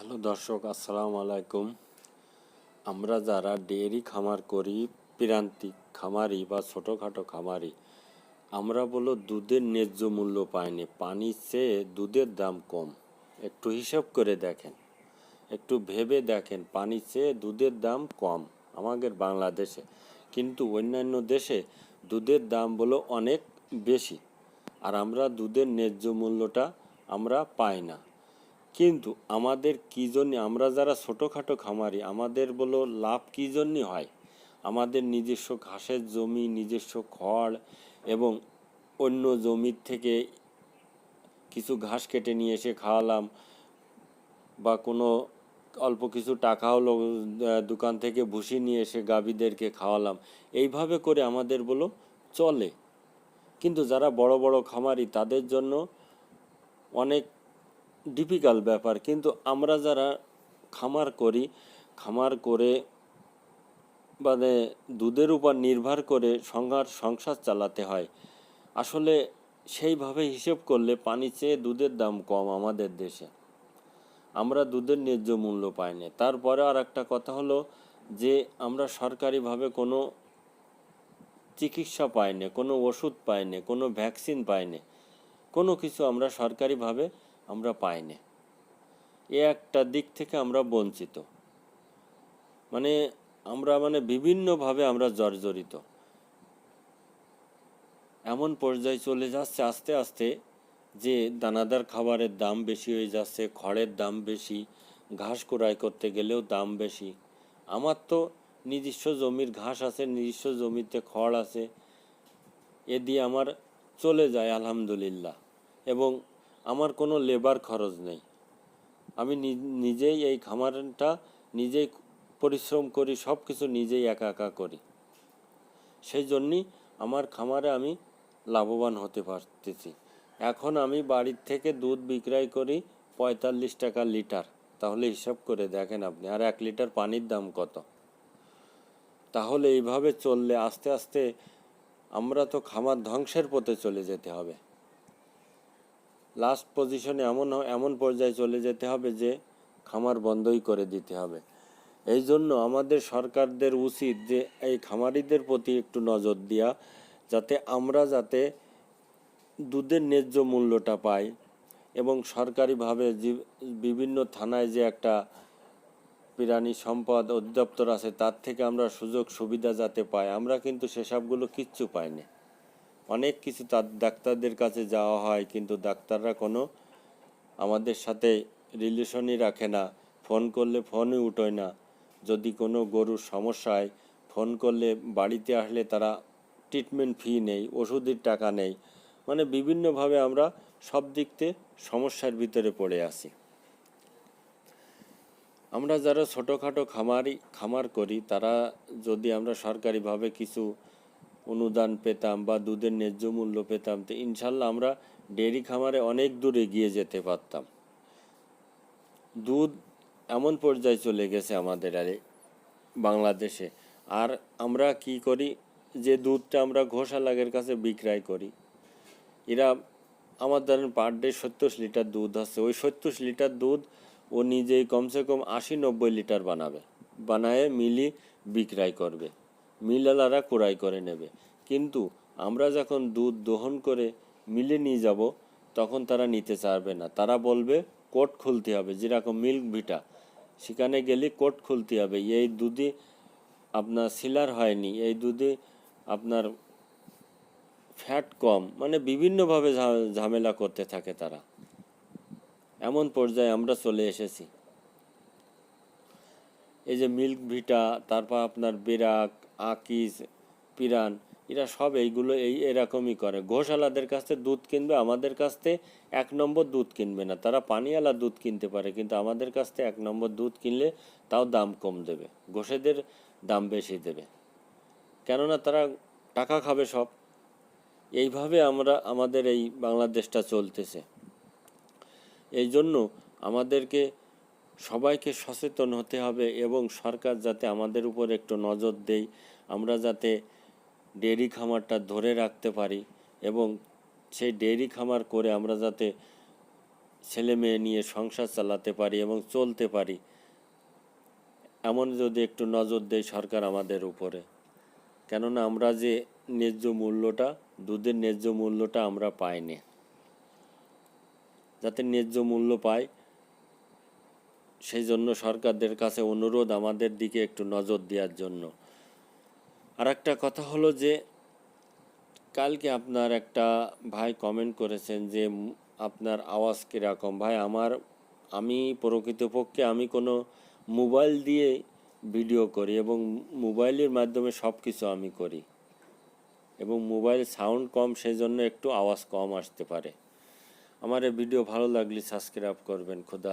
Hello দর্শক, আসসালামু আলাইকুম। আমরা যারা ডেয়ারি খামার করি, প্রান্তিক খামারি বা ছোটোখাটো খামারি, আমরা বলো দুধের ন্যায্য মূল্য পাইনি। পানির চেয়ে দুধের দাম কম। একটু হিসাব করে দেখেন। একটু ভেবে দেখেন পানির চেয়ে দুধের দাম কম আমাদের বাংলাদেশে। কিন্তু অন্যান্য দেশে দুধের দাম বলো অনেক বেশি। আর আমরা দুধের ন্যায্য মূল্যটা আমরা পাই না। কিন্তু আমাদের কী জন্য? আমরা যারা ছোটোখাটো খামারি, আমাদের বলো লাভ কী জন্য হয়? আমাদের নিজস্ব ঘাসের জমি, নিজস্ব খড় এবং অন্য জমির থেকে কিছু ঘাস কেটে নিয়ে এসে খাওয়ালাম বা কোনো অল্প কিছু টাকা হলো দোকান থেকে ভুসি নিয়ে এসে গাভীদেরকে খাওয়ালাম। এইভাবে করে আমাদের বলো চলে। কিন্তু যারা বড় বড় খামারি, তাদের জন্য অনেক ডিফিকাল্ট ব্যাপার। কিন্তু আমরা যারা খামার করি, খামার করে মানে দুধের উপর নির্ভর করে সংসার সংসার চালাতে হয়। আসলে সেইভাবে হিসেব করলে পানি চেয়ে দুধের দাম কম আমাদের দেশে। আমরা দুধের ন্যায্য মূল্য পাই না। তারপরে আর একটা কথা হলো যে, আমরা সরকারিভাবে কোনো চিকিৎসা পাই না, কোনো ওষুধ পাই না, কোনো ভ্যাকসিন পাই না। কোনো কিছু আমরা সরকারিভাবে আমরা পাই না এ একটা দিক থেকে আমরা বঞ্চিত। মানে আমরা মানে বিভিন্নভাবে আমরা জর্জরিত। এমন পর্যায়ে চলে যাচ্ছে আস্তে আস্তে যে দানাদার খাবারের দাম বেশি হয়ে যাচ্ছে, খড়ের দাম বেশি, ঘাস কুড়াই করতে গেলেও দাম বেশি। আমার তো নিজস্ব জমির ঘাস আছে, নিজস্ব জমিতে খড় আছে, এ দিয়ে আমার চলে যায় আলহামদুলিল্লাহ। এবং আমার কোনো লেবার খরচ নেই। আমি নিজেই এই খামারটা নিজেই পরিশ্রম করি সব কিছু নিজেই একা একা করি। সেই জন্যই আমার খামারে আমি লাভবান হতে পারতেছি। এখন আমি বাড়ির থেকে দুধ বিক্রয় করি পঁয়তাল্লিশ টাকা লিটার। তাহলে হিসাব করে দেখেন আপনি, আর এক লিটার পানির দাম কত? তাহলে এইভাবে চললে আস্তে আস্তে আমরা তো খামার ধ্বংসের পথে চলে যেতে হবে। লাস্ট পজিশনে এমন এমন পর্যায়ে চলে যেতে হবে যে খামার বন্ধই করে দিতে হবে। এই জন্য আমাদের সরকারদের উচিত যে এই খামারিদের প্রতি একটু নজর দেওয়া যাতে আমরা যাতে দুধের ন্যায্য মূল্যটা পাই এবং সরকারিভাবে বিভিন্ন থানায় যে একটা প্রাণী সম্পদ অধিদপ্তর আছে, তার থেকে আমরা সুযোগ সুবিধা যাতে পাই। আমরা কিন্তু সেসবগুলো কিচ্ছু পাই না অনেক কিছু তার ডাক্তারদের কাছে যাওয়া হয়, কিন্তু ডাক্তাররা কোনো আমাদের সাথে রিলেশনই রাখে না। ফোন করলে ফোনই উঠোয় না। যদি কোনো গরুর সমস্যায় ফোন করলে বাড়িতে আসলে তারা ট্রিটমেন্ট ফি নেই, ওষুধের টাকা নেই। মানে বিভিন্নভাবে আমরা সব দিক থেকে সমস্যার ভিতরে পড়ে আছি। আমরা যারা ছোটোখাটো খামারি খামার করি, তারা যদি আমরা সরকারিভাবে কিছু অনুদান পেতাম বা দুধের ন্যায্য মূল্য পেতাম, তো ইনশাল্লাহ আমরা ডেয়ারি খামারে অনেক দূর এগিয়ে যেতে পারতাম। দুধ এমন পর্যায়ে চলে গেছে আমাদের আরে বাংলাদেশে। আর আমরা কি করি? যে দুধটা আমরা ঘোষালাগের কাছে বিক্রয় করি। এরা আমার ধরেন পার ডে সত্তর লিটার দুধ আছে। ওই সত্তর লিটার দুধ ও নিজেই কমসে কম আশি নব্বই লিটার বানাবে, বানায় মিলি বিক্রয় করবে। মিলালারা কুড়াই করে নেবে। কিন্তু আমরা যখন দুধ দহন করে মিলে নিয়ে যাব, তখন তারা নিতে চাইবে না। তারা বলবে, কোট খুলতে হবে, যেরকম মিল্ক ভিটা। সেখানে গেলে কোট খুলতে হবে। এই দুধে আপনার সিলার হয়নি, এই দুধে আপনার ফ্যাট কম। মানে বিভিন্নভাবে ঝামেলা করতে থাকে তারা। এমন পর্যায়ে আমরা চলে এসেছি। এই যে মিল্ক ভিটা, তারপর আপনার বেরাক আকিস পিরান, এরা সব এইগুলো এই এরকমই করে। ঘোষালাদের কাছ দুধ কিনবে, আমাদের কাছ এক নম্বর দুধ কিনবে না। তারা পানিওয়ালা দুধ কিনতে পারে, কিন্তু আমাদের কাছ থেকে এক নম্বর দুধ কিনলে তাও দাম কম দেবে। ঘোষেদের দাম বেশি দেবে। কেননা তারা টাকা খাবে সব। এইভাবে আমরা, আমাদের এই বাংলাদেশটা চলতেছে। এই জন্য আমাদেরকে সবাইকে সচেতন হতে হবে এবং সরকার যাতে আমাদের উপর একটু নজর দেয়, আমরা যাতে ডেয়ারি খামারটা ধরে রাখতে পারি এবং সেই ডেয়ারি খামার করে আমরা যাতে ছেলে মেয়ে নিয়ে সংসার চালাতে পারি এবং চলতে পারি। এমন যদি একটু নজর দেয় সরকার আমাদের উপরে। কেননা আমরা যে ন্যায্য মূল্যটা, দুধের ন্যায্য মূল্যটা আমরা পাইনি। যাতে ন্যায্য মূল্য পাই সেই জন্য সরকারদের কাছে অনুরোধ আমাদের দিকে একটু নজর দেওয়ার জন্য। আর একটা কথা হলো যে, কালকে আপনার একটা ভাই কমেন্ট করেছেন যে আপনার আওয়াজ কীরকম? ভাই, আমার, আমি প্রকৃতপক্ষে আমি কোনো মোবাইল দিয়ে ভিডিও করি এবং মোবাইলের মাধ্যমে সব কিছু আমি করি। এবং মোবাইল সাউন্ড কম সেই জন্য একটু আওয়াজ কম আসতে পারে। আমার এই ভিডিও ভালো লাগলে সাবস্ক্রাইব করবেন। খুদা